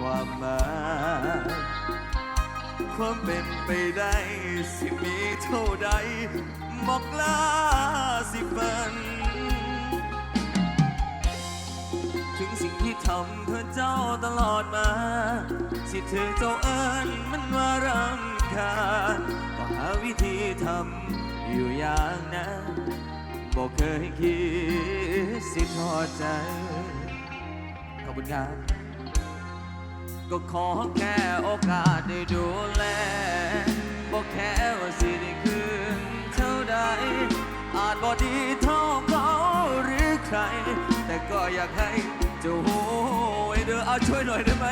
ความหมายความเป็นไปได้สิมีเท่าใดบอกลาสิฝัน ถึงสิ่งที่ทำเพื่อเจ้าตลอดมา สิถึงเจ้าเอิญมันว่ารำคาญก็หาวิธีทำอยู่อย่างนั้นบอกเคยคิดสิทอดใจขอบคุณครับ ก็ขอแค่โอกาสได้ดูแลบอกแค่ว่าสิได้คืนเท่าใด อาจบ่ดีเท่าเขาหรือใคร แต่ก็อยากให้เจ้าโหยเด้อเอาช่วยหน่อยได้ไหม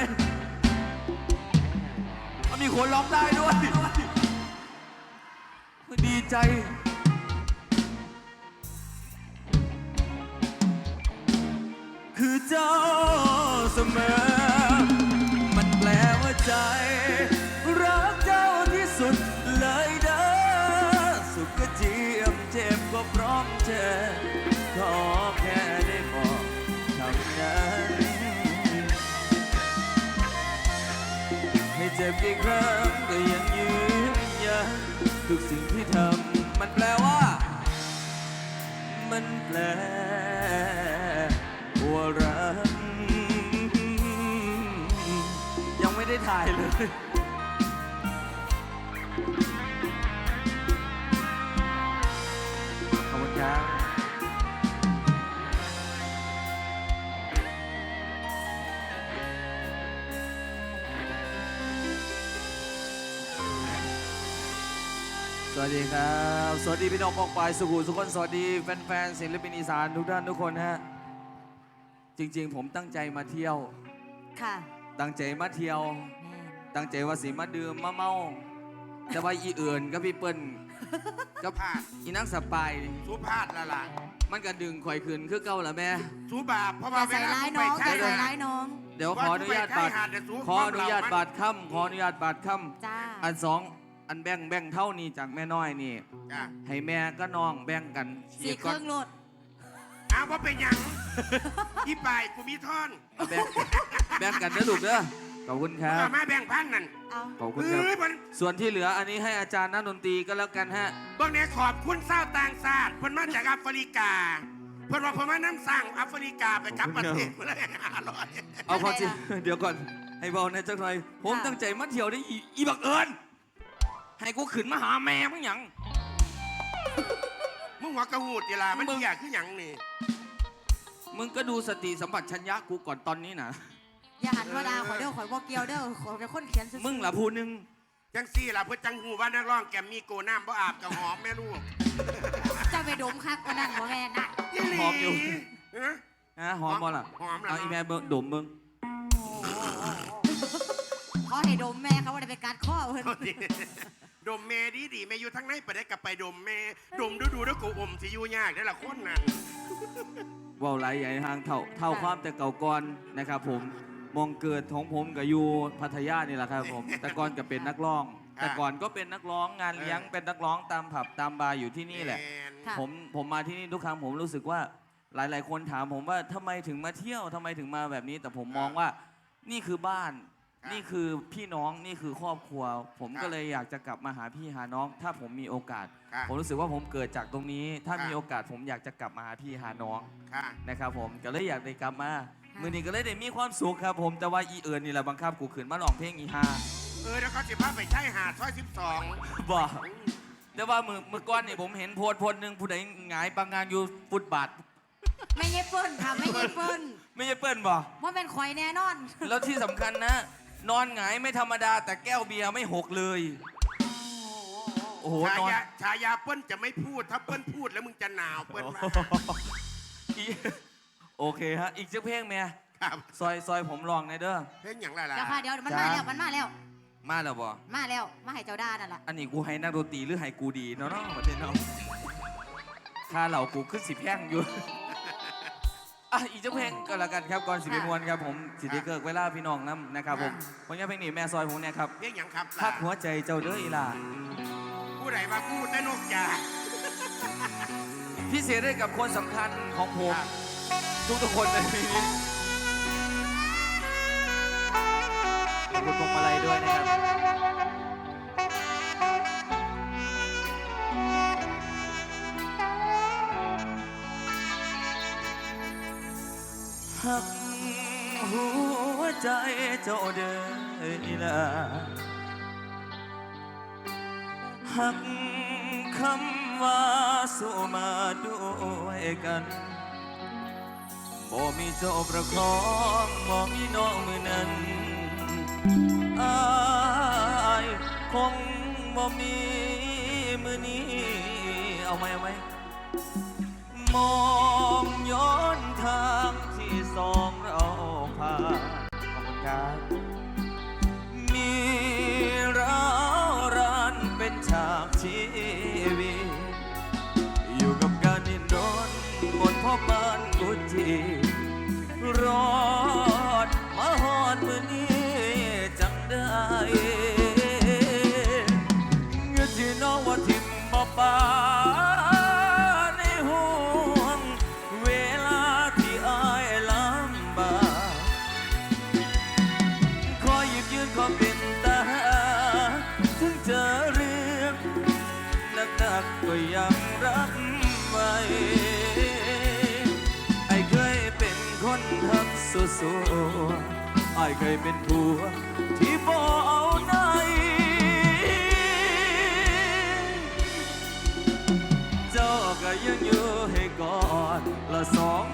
มีคนร้องได้ด้วย ดีใจคือเจ้าเสมอ บกี่ครั้งก็ยังยืนยันทุกสิ่งที่ทำมันแปลว่า มันแปลว่ารักยังไม่ได้ถ่ายเลย วัสดีครับ สวัสดีพี่น้องปองปายสุขุสุขคน สวัสดีแฟนๆศิลปินอีสานทุกท่านทุกคนฮะ จริงๆ ผมตั้งใจมาเที่ยว ค่ะตั้งใจมาเที่ยวแม่ตั้งใจว่าสิมาดื่มมาเมาแต่ว่าอีเอื่นกับพี่เปิ้ลกับพลาดอีนักสปายนี่สูพลาดละล่ะมันก็ดึงข่อยคืนคือเก่าละแม่ สูบาปเพราะอว่าย่าเวใส่ลาร้ายไปน้องอใช้ย่าใส่หาร้ายน้องเดี๋ยวขออนุญาตบัตรว่าจะไปใช้หาดเดี๋ยวสู้ขออนุญาตความเราบัตรค่ำขออนุญาตบัตรค่จ้าำอันสอง อันแบ่งแบ่งเท่านี้จากแม่น้อยนี่ จ้ะให้แม่ก็น้องแบ่งกันสี่เครื่องโหลดอ้าวว่าเป็นหยังที่ไปายกูมีท่อนเอาแบ่งแบ่งกันนะลูกเด้อขอบคุณครัเอาบมาแบ่งพันนั่นเอาขอบคุณครับ เอ้ยมันส่วนที่เหลืออันนี้ให้อาจารย์นักดนตรีก็แล้วกันฮะ เบื้องนี้ขอบคุณเศร้าวต่างชาติเพิ่นมาจากแอฟริกา เพิ่นว่าเพิ่นมาน้ำสั่งแอฟริกาไปกลับประเทศมาเลยห้าร้อย เอาพอจริงเดี๋ยวก่อน ให้เบาในอยจักหน่อย ผมตั้งใจมาเที่ยวได้อีอีบักเอิญ ให้กูขึ้นมาหาแม่มึงหยังมึงหัวกระหูดเวลามันมึงอยากขึ้นหยังนี่มึงก็ดูสติสัมปชัญญะกูก่อนตอนนี้นะอย่าหันมาด่าข่อยเด้อข่อยบอกเกี่ยวเด้อข่อยเป็นคนเขียนซื่อๆมึงล่ะผู้หนึงจังซี่ล่ะเพื่อจังหูว่านักร้องแกมมีโกน้ำบ่อาบกับหอมแม่ลูกจะไปดมคักกว่านั้นบ่แม่น่ะอีหลีหอมอยู่ฮะ ฮะหอมบ่ล่ะหอมล่ะเอาอีแม่เบิ่งดมเบิ่งขอให้ดมแม่เขาว่าได้ไปกัดข้อเพิ่น ดมแม่ดีดีๆแม่อยู่ทั้งในไปได้กลับไปดมแม่ดมดูดูๆแล้วกูอมสิอยู่ยากได้อละคนนั้นเว่าไหลใหญ่ทางเท่าเท่าความแต่เก่าก่อนนะครับผมมองเกิดของผมกับยูพัทยานี่แหละครับผม แต่ก่อนก็เป็นนักร้อง แต่ก่อนก็เป็นนักร้องงานเลี้ยงเป็นนักร้องตามผับตามบาร์อยู่ที่นี่แหละ ม่น ค่ะ ผมผมมาที่นี่ทุกครั้งผมรู้สึกว่าหลาย ๆ คนถามผมว่าทำไมถึงมาเที่ยวทำไมถึงมาแบบนี้ แต่ผมมองว่านี่คือบ้าน นี่คือพี่น้องนี่คือครอบครัว ผมก็เลยอยากจะกลับมาหาพี่หาน้อง ถ้าผมมีโอกาสค่ะผมรู้สึกว่าผมเกิดจากตรงนี้ ถ้าค่ะมีโอกาสผมอยากจะกลับมาหาพี่หาน้องค่ะ นะครับผมก็เลยอยากได้กลับมามือนี้ก็เลยได้มีความสุขครับ ผมแต่ว่าอีเอิญนี่แหละบังคับกูขืนมาลองเพลงอีฮาเออแล้วเขาสิพาไปใช้หาดซอยสิบสองบ่แต่ว่ามือมือก้อนนี่ผมเห็นโพสต์โพสต์หนึ่งผู้ใดหงายปังงานอยู่ฟุตบาทไม่เย็บเปิ้นค่ะ ไม่เย็บเปิ้นไม่ใช่เปิ้ลบ่ว่าเป็นข่อยแน่นอน แล้วที่สำคัญนะ นอนหงายไม่ธรรมดา แต่แก้วเบียร์ไม่หกเลย โอ้โหชานอนยาชายาเปิ้ลจะไม่พูด ถ้าเปิ้ลพูดแล้วมึงจะหนาวเปิ้ลมาอีโอเคฮะ อีกสักเพลงเมียครับซอยซอยผมลองหนอยเด้อ เพลงอย่างไรล่ะเดี๋ยวค่ะเดี๋ยวมันมาแล้วมันมาแล้ว มาแล้วบ่ มาแล้วมาให้เจ้าด้านั่นแหละอันนี้กูให้นักดนตรีหรือให้กูดีเนาะเนาะประเทศเนาะค่าเหล่ากูขึ้นสิแพงอยู่ อะอีกเจ้าเพลงก็แล้วกันครับก่อนสิเป็นวันครับผมสิได้เกิดเวลาพี่น้องน้ำนะครับผมวันนี้เพลงนี้แม่ซอยผมเนี่ยครับเรียกหยังครับพักหัวใจเจ้าเด้ออีหล่าผู้ใดมาพูดแต่นกจากพิเศษให้กับคนสำคัญของผมทุกทุกๆคนในปีนี้ หักหัวใจเจ้าเด้อลาหักคำว่าสู้มาด้วยกันบ่มีเจ้าประคองบ่มีน้องมือนั้นอายคงบ่มีมือนี้เอาไหมเอาไหมมองย้อนทาง สองเราผ่านขอบคุณครับมีเราวรานเป็นฉากชีวิตอยู่กับการนินรนหมดพ่อบ้านกุจีรอายเคยเป็นผัว ที่บ่เอาไหนเจ้าก็ยังอยู่ให้กอดละสอง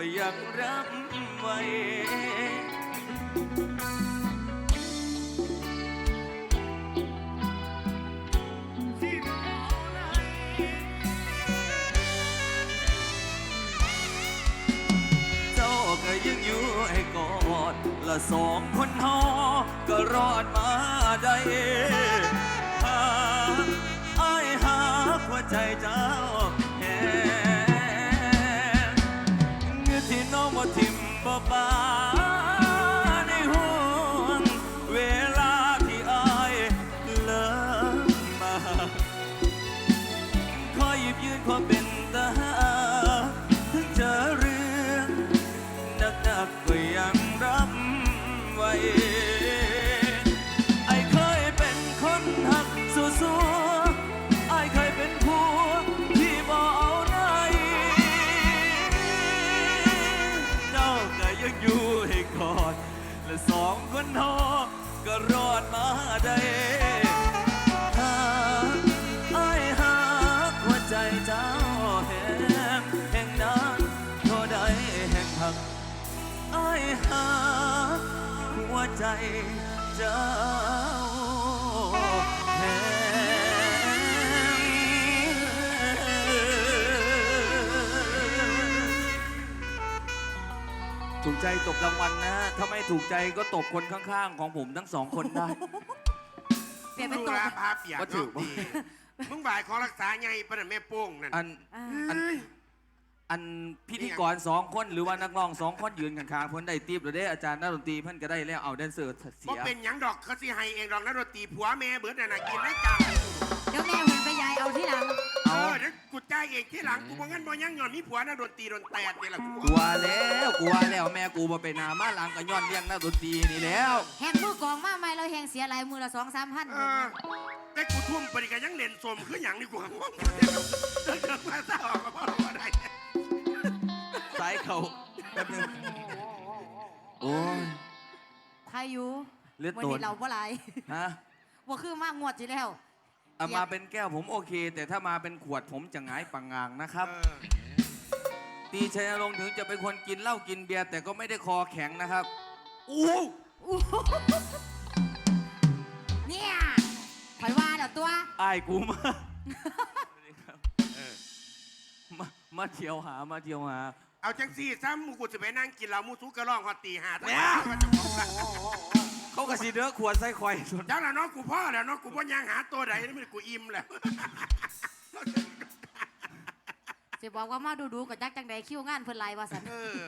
ก็ยังรับไว้ยังอยู่ให้กอดละสองคนเฮาก็รอดมาได้หาไอ้หาหัวใจจ้า มาได้หากไอ้ายหากหัวใจเจ้าแหงแห่งนั้นเท่าใดแห่งหักไอ้ายหากหัวใจเจ้าแหงถูกใจตบรางวัลนะถ้าไม่ถูกใจก็ตบคนข้างๆ ของผมทั้งสองคนได้ มึเป็นงตัวดูแลพาเปียกบ่ถือเนาะดีมึงบ่ายขอรักษาไงปะน่ะแม่โป้งนั่น อันอ่าอันอันพิธีกรสองคนหรือว่านักร้องสองคนยืนข้างๆเพิ่นได้ตีบหรือได้อาจารย์นักดนตรีเพิ่นก็ได้แล้วเอาแดนเซอร์เสีบ่ย เป็นหยังดอกเขาสิให้เองดอกนักดนตรีผัวแม่เบิดน่ะน่ะกินได้จัง เดี๋ยวแม่เห็นไปยายเอาที่หลังเอเอาอเดี๋ยวกูจ่ายเองที่หลังกูบ่งั้นบ่ยังย้อนมีผัวนักดนตรีดนแตดนี่ล่ะกูกลัวแล้วกลัวแล้วแม่กูบ่ไปนามาหลังก็ย้อนเลี้ยงนักดนตรีนี่แล้วแหงมือกองมาไม่เราแหงเสียหลายมือละสองสามพันเออแต่กูทุ่มไปนี่ก็ยังเล่นสมคือหยังนี่กูห่วงเดินเดินมาซะออกก็บ่รู้ว่าได้สายเขาแป๊บนึงโอ้ยใครอยู่เลือดวันโตนนี้เราบ่หลายฮะว่าคือมากงวดจีแล้ว เอามาเป็นแก้วผมโอเค แต่ถ้ามาเป็นขวดผมจะหงายปังงางนะครับเออตีชัยนรงค์ถึงจะเป็นคนกินเหล้ากินเบียร์แต่ก็ไม่ได้คอแข็งนะครับ อู้เนี่ยข่อยว่าเดี๋ยวตัว อายกูมาเออมามาเที่ยวหามาเที่ยวหา เอาจังซี่ซ้ำมูกูจะไปนั่งกินเหล้ามูสุกกระร้องฮอดตีห้าทั้งเนี่ยวันจะบอกว่า เขากระสีเด้อขวดใส่ควายสุดเจ้าละเนาะกูพ่อแล้วเนาะกูบ่ยังหาตัวใดนี่มันกูอิ่มแล้วจะบอกว่ามาดูดูๆกับจักจังใดคิวงานเพิ่นไลว่าสัน เออ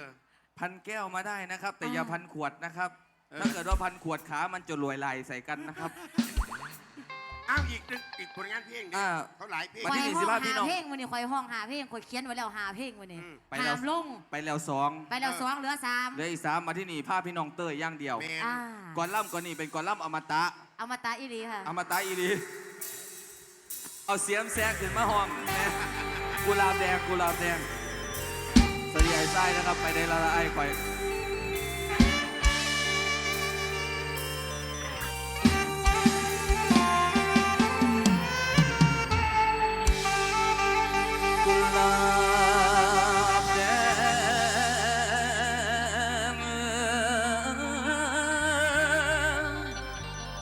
พันแก้วมาได้นะครับ แต่อย่าอ่า พันขวดนะครับเออถ้าเกิดว่าพันขวดขามันจะรวยไหลใส่กันนะครับ อ้าวอีกหนึงอีกผลงานเพลงดิอ่า เขาหลายเพลง วันข่อที่ยหนึ่งห้สิอบงห้าพี่น้หาองเพลงวันนี้ข่อยห้องหาเพลงข่อยเขียนไว้แล้วหาเพลงวันนี้อืม ไปแล้ว หามลง ไปแล้วสองไปแล้วสองเหลือสามเหลืออีกสามมาที่นี่ผ้าพี่น้องเต้ยอย่างเดียว แมนอ่าก่อนล่ำก่อนนี่เป็นก่อนล่ำอมตะ เอามาตาอีหลีค่ะ อมตะอีดีเอาเสียมแซกขึ้นมาห้องแม่กุหลาบแดงกุหลาบแดงสวัสดีไอ้ไส้นะครับ ไปในละละไอ้ข่อย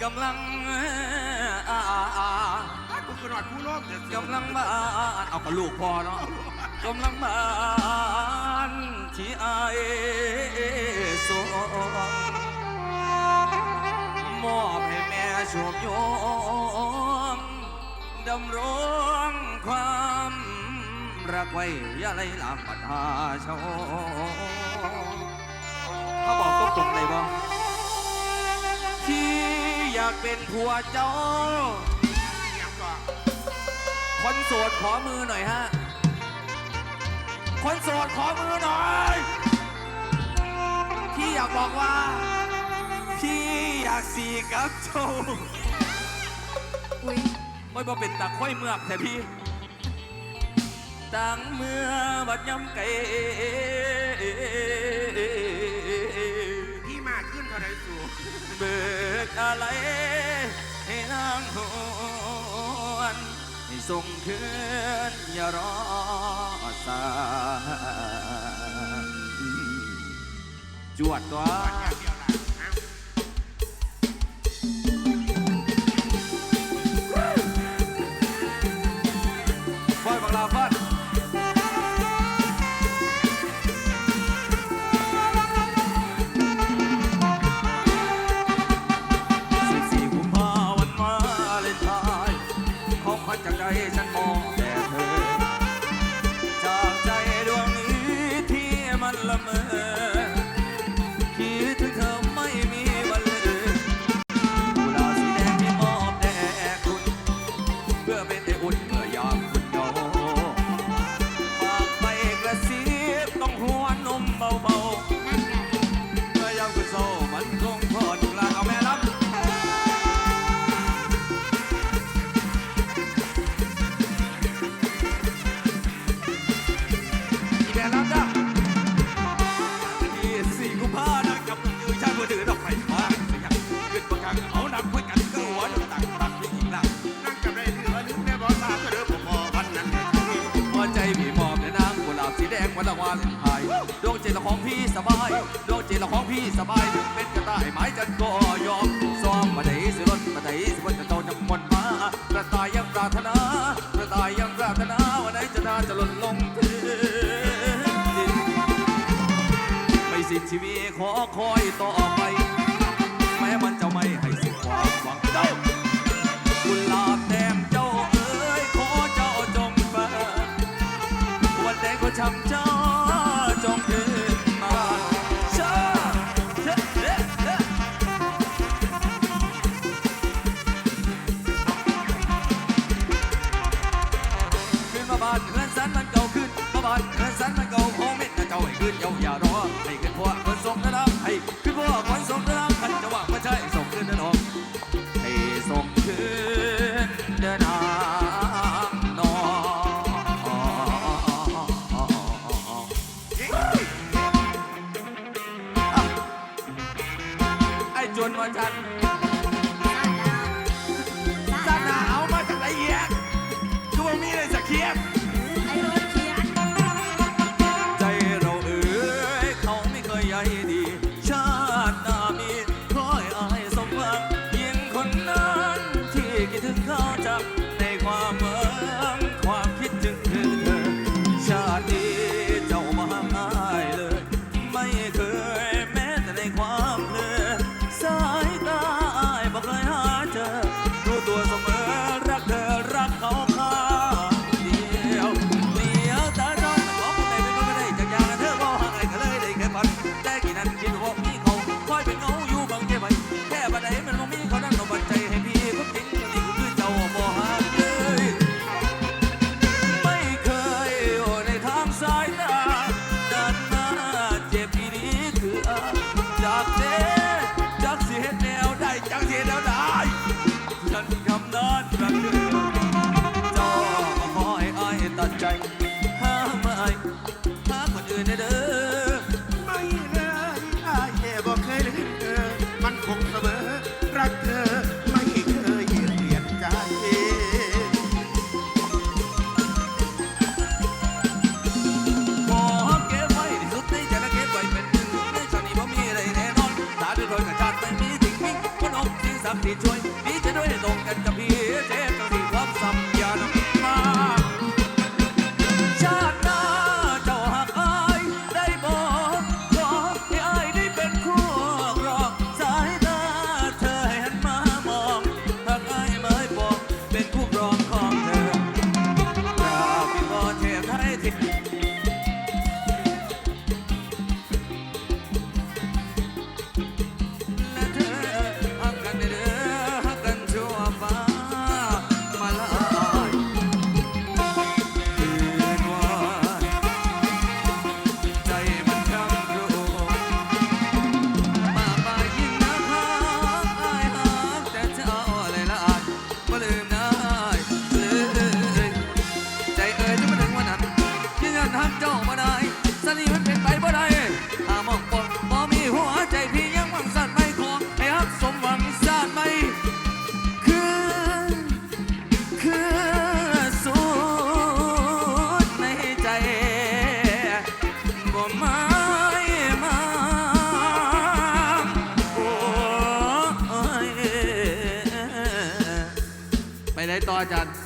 กำลังบ้าวกูกระโดดกูโลกเดือดกำลังบ้านเอากับลูกพอเนาะกำลังบ้านที่ไอายสวงมอบให้แม่ชมโยงดำรงความ ไว้อยาไรลามปัญหาชาวเขาบอกตรงๆเลยบ่ที่อยากเป็นผัวเจ้าเสียงก่อนคนโสดขอมือหน่อยฮะ คนโสดขอมือหน่อยพี่อยากบอกว่าพี่อยากสีกับเจ้าอุ้ยไม่บอกเป็นตาค่อยเมือกแต่พี่ ตั้งเมื่อบัดยำไก่พี่มาขึ้นเท่าไรสูงเบิกอะไรให้นางหวนให้ส่งคืนอย่ารอสาจวดตัว ใจพี่มอบในนางกุหลาบสีแดงวันละวาเลนไทน์ดวงจิตละของพี่สบายดวงจิตละของพี่สบายถึงเป็นกระต่ายไม้จันก็ยอมซ้อมมาได้สิรถมาได้สิวันจะเจ้าจำมนมากระต่ายยังปรารถนากระต่ายยังปรารถนาวันไหนจะน่าจะหล่นลงพื้นไม่สิ้นชีวิตขอคอยต่อ ชัจอจงเดินมาชอเด้เด้เด้ขึ้มาบานเงินสันมันเก่าขึ้นมาบานเงินสันมันเก่าโฮเม็ดนะเจ้าให้ขึ้นเยาอย่ารอให้ขึ้น Lord. to join. God and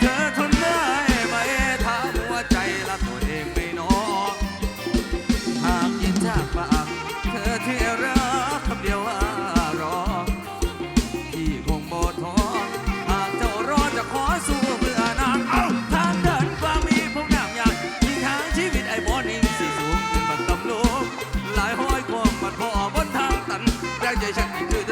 เธอทนได้ไหมถาหัวใจรักตัเองไม่นอหากยินจากปาเธอที่รักคำเดียวรอพี่คงบ่ท้อหากเจ้ารอจะขอสู้เพื่อนาทางเดินความมีพวกนางยากยิ่งทางชีวิตไอ้บอนิ่สิสูงขึ้นตำลุหลายห้อยความมันพอบนทางตันอยาใจฉันอีคือ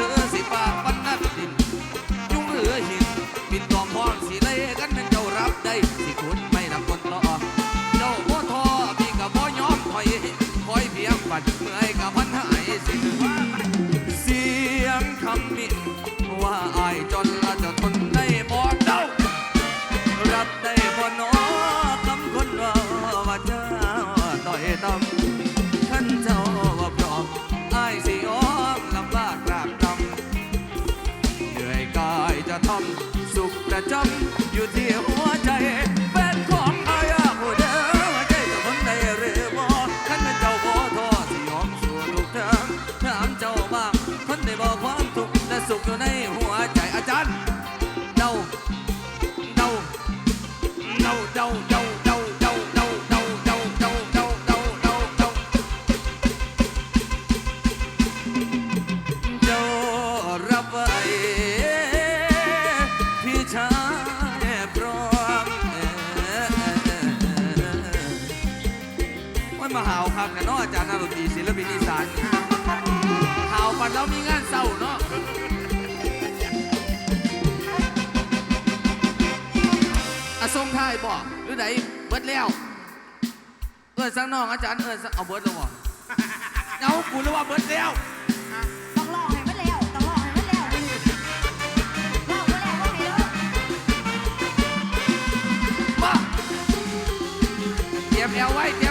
ยวไว้เดี๋ยว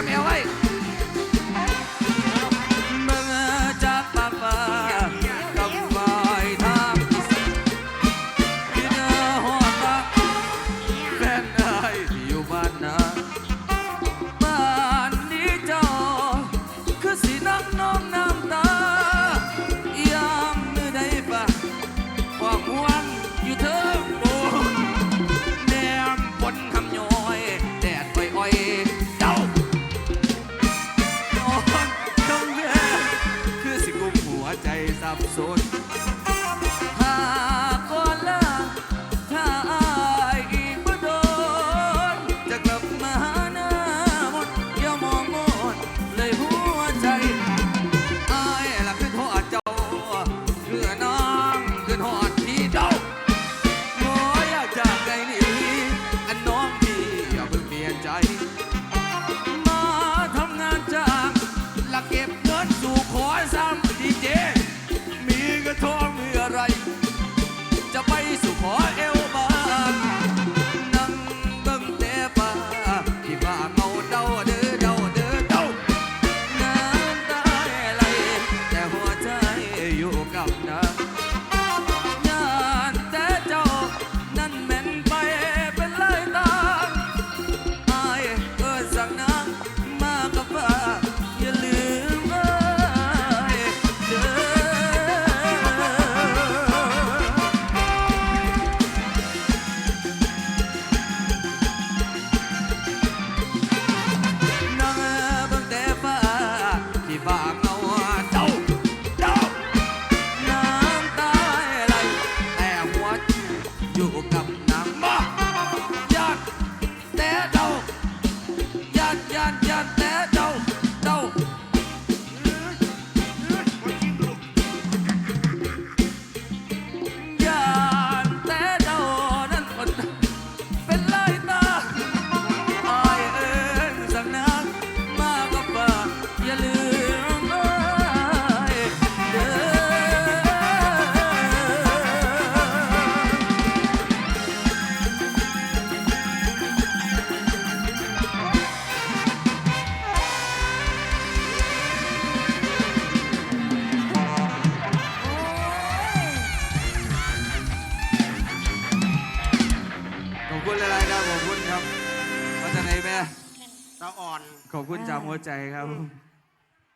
หัวใจครับ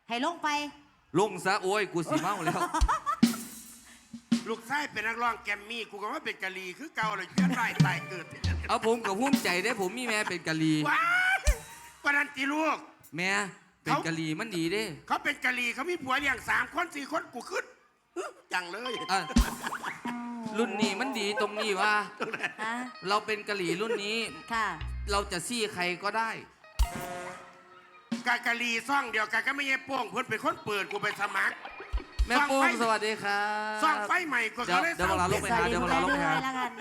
ให้ลงไป ลงซะโอ้ยกูสีเมาแล้ว ลูกชายเป็นนักร้องแกรมมี่กูก็ว่าเป็นกะลีคือเก่าเลยเพื่อได้ตายเกิดเอาผมกับหุ้มใจได้ผมมีแม่เป็นกะลี ว้ายปนันตีลูก แม่เป็นกะลีมันดีด้เขาเป็นกะลีเขามีผัวเลี้ยงสามคนสี่คนกูขึ้นจังเลยรุ่นนี้มันดีตรงนี้ว่าะเราเป็นกะหรี่รุ่นนี้ ค่ะ เราจะซี่ใครก็ได้ กากะลีซ่องเดียวกันก็ไม่ใช่โป้งเพิ่นเป็นคนเปิดกูไปสมัคร แม่โป้งสวัสดีครับซ่องไฟใหม่ก็เดี๋ยวเเดี๋ยวเวลาลงไปหาเดี๋ยวเวลาลงไปหา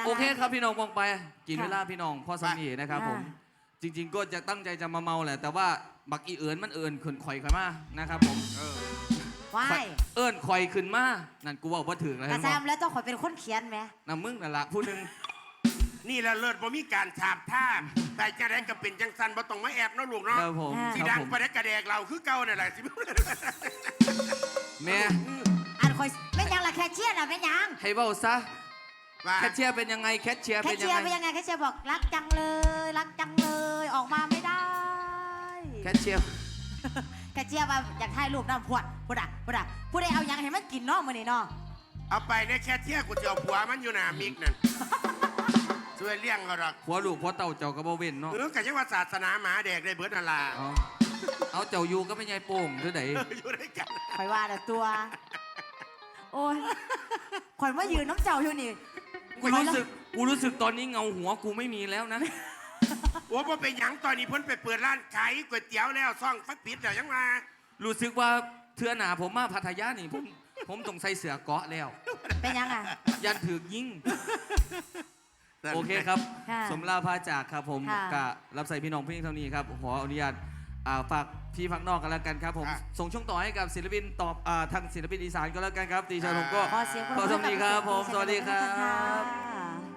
โอเคครับพี่น้องมองไป กินเวลาพี่น้องพ่อสามีนะครับผม จริง ๆ ก็จะตั้งใจจะมาเมาแหละ แต่ว่าบักอีเอิญมันเอิญขึ้นข่อยข่อยมานะครับผมวายเอิญข่อยขึ้นมานั่นกูบอกว่าถึงแล้วใช่ไหมแล้วเจ้าข่อยเป็นคนเขียนไหมน่ะมึงนั่นละผู้หนึ่ง นี่แหละเลิศบ่มีการฉาบท่าแต่ระแดงกับเป็นจังสันบ่ต้องมาแอบเนาะลูกเนาะครับผมสีดังคประเดกระแดกเราคือเก่านั่นแหละสิแม่อันคอยไม่นยังละแคชเชียร์น่ะไม่นยังให้เบาซะแคชเชียร์เป็นยังไง แคชเชียร์แคเป็ชนยัเชียร์เป็นยังไงแคชเชียร์บอกรักจังเลย รักจังเลยออกมาไม่ได้แคชเชียร์ แคชเชียร์ว่าอยากถ่ายรูปน้ำพวดพูดอะพวดอะพูดได้เอายังเห็นมันกินนอกมือนี่เนอะเอาไปในแคชเชียร์กูจะเอาผัวมันอยู่หน้ามิกนั่น ช่วยเลี้ยงก็หรอกหัวลูกหัวเต่าเจ้าก็บ่เว้นเนาะเออกัยังว่าศาสนาหมาแดกได้เบิดนาลาเอาเอาเจ้าอยู่ก็ไม่ใช่โป่งหรือไหนอยู่ด้วยกันคอยว่าแต่ตัว โอ้ยคอยว่ายืนน้ำเจ้าอยู่นี่กูรู้สึกกูรู้สึกตอนนี้เงาหัวกูไม่มีแล้วนะ โอ้พอเป็นหยังตอนนี้เพิ่นไปเปิดร้านขายก๋วยเตี๋ยวแล้วซ่องฟักปิดแล้วยังมารู้สึกว่าเทือหนาผมมาพัทยานี่ผมผมต้องใส่เสื้อเกาะแล้ว เป็นยังอะยันถือยิง โอเคครับ ค่ะสมลาพาจากครับผมค่ะ กะรับใส่พี่น้องเพียงเท่านี้ครับ ขออนุญาตอ่าฝากพี่พักนอกกันแล้วกันครับผมส่งช่วงต่อให้กับศิลปินตอบอาทางศิลปินอีสานก็แล้วกันครับตีชาผมก็ ขอเสียงปรบขอมืสวัสดีครับผมสวัสดีครัขอบคุณบค่ะ